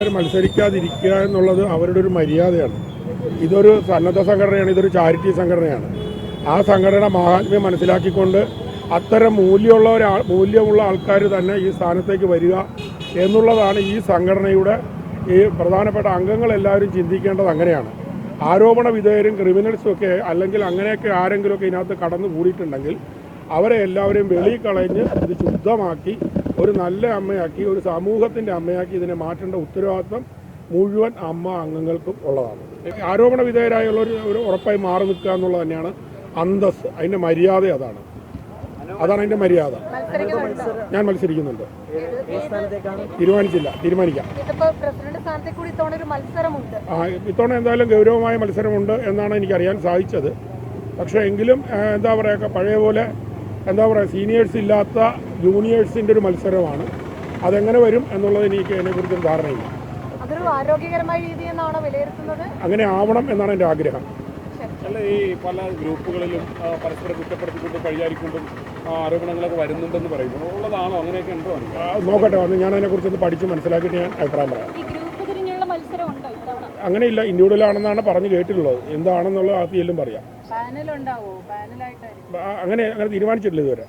മത്സരിക്കാതിരിക്കുക എന്നുള്ളത് അവരുടെ ഒരു മര്യാദയാണ്. ഇതൊരു സന്നദ്ധ സംഘടനയാണ് ഇതൊരു ചാരിറ്റി സംഘടനയാണ്. ആ സംഘടന മഹാത്മ്യം മനസ്സിലാക്കിക്കൊണ്ട് അത്തരം മൂല്യമുള്ള ഒരാൾ മൂല്യമുള്ള ആൾക്കാർ തന്നെ ഈ സ്ഥാനത്തേക്ക് വരിക എന്നുള്ളതാണ് ഈ സംഘടനയുടെ ഈ പ്രധാനപ്പെട്ട അംഗങ്ങളെല്ലാവരും ചിന്തിക്കേണ്ടത് അങ്ങനെയാണ്. ആരോപണ വിധേയരും ക്രിമിനൽസും ഒക്കെ അല്ലെങ്കിൽ അങ്ങനെയൊക്കെ ആരെങ്കിലുമൊക്കെ ഇതിനകത്ത് കടന്നു കൂടിയിട്ടുണ്ടെങ്കിൽ അവരെ എല്ലാവരെയും വെളിയിൽ കളഞ്ഞ് ഇത് ശുദ്ധമാക്കി ഒരു നല്ല അമ്മയാക്കി ഒരു സമൂഹത്തിന്റെ അമ്മയാക്കി ഇതിനെ മാറ്റേണ്ട ഉത്തരവാദിത്വം മുഴുവൻ അമ്മ അംഗങ്ങൾക്കും ഉള്ളതാണ്. ആരോപണ വിധേയരായുള്ള ഒരു ഉറപ്പായി മാറി നിൽക്കുക എന്നുള്ളത് തന്നെയാണ് അന്തസ് അതിന്റെ മര്യാദ അതാണ്. അതാണ് അതിന്റെ മര്യാദ. ഞാൻ മത്സരിക്കുന്നുണ്ട്. തീരുമാനിച്ചില്ല. തീരുമാനിക്കാം. ആ, ഇത്തവണ എന്തായാലും ഗൗരവമായ മത്സരമുണ്ട് എന്നാണ് എനിക്കറിയാൻ സാധിച്ചത്. പക്ഷേ എങ്കിലും എന്താ പറയുക പഴയ പോലെ എന്താ പറയുക സീനിയേഴ്സ് ഇല്ലാത്ത ജൂനിയേഴ്സിന്റെ ഒരു മത്സരമാണ്. അതെങ്ങനെ വരും എന്നുള്ളത് എനിക്ക് അതിനെക്കുറിച്ചൊരു ധാരണയില്ല. അതൊരു ആരോഗ്യകരമായ രീതി വിലയിരുത്തുന്നത്? അങ്ങനെ ആവണം എന്നാണ് എന്റെ ആഗ്രഹം. അല്ല ഈ പല ഗ്രൂപ്പുകളിലും പരസ്പരം കുറ്റപ്പെടുത്തിക്കൊണ്ടും കഴിയാരിക്കൊണ്ടും ആരോപണങ്ങളൊക്കെ വരുന്നുണ്ടെന്ന് പറയുന്നു. ഉള്ളതാണോ? അങ്ങനെയൊക്കെ ഉണ്ടോ? നോക്കട്ടെ വന്ന് ഞാൻ അതിനെക്കുറിച്ചൊന്ന് പഠിച്ച് മനസ്സിലാക്കിയിട്ട് ഞാൻ അഭിപ്രായം പറയാം. ഇല്ല തിരിഞ്ഞുള്ള മത്സരം പറഞ്ഞു കേട്ടിട്ടുള്ളത്. എന്താണെന്നുള്ള ആ തീയിലും പറയാം. അങ്ങനെ അങ്ങനെ തീരുമാനിച്ചിട്ടില്ല ഇതുവരെ.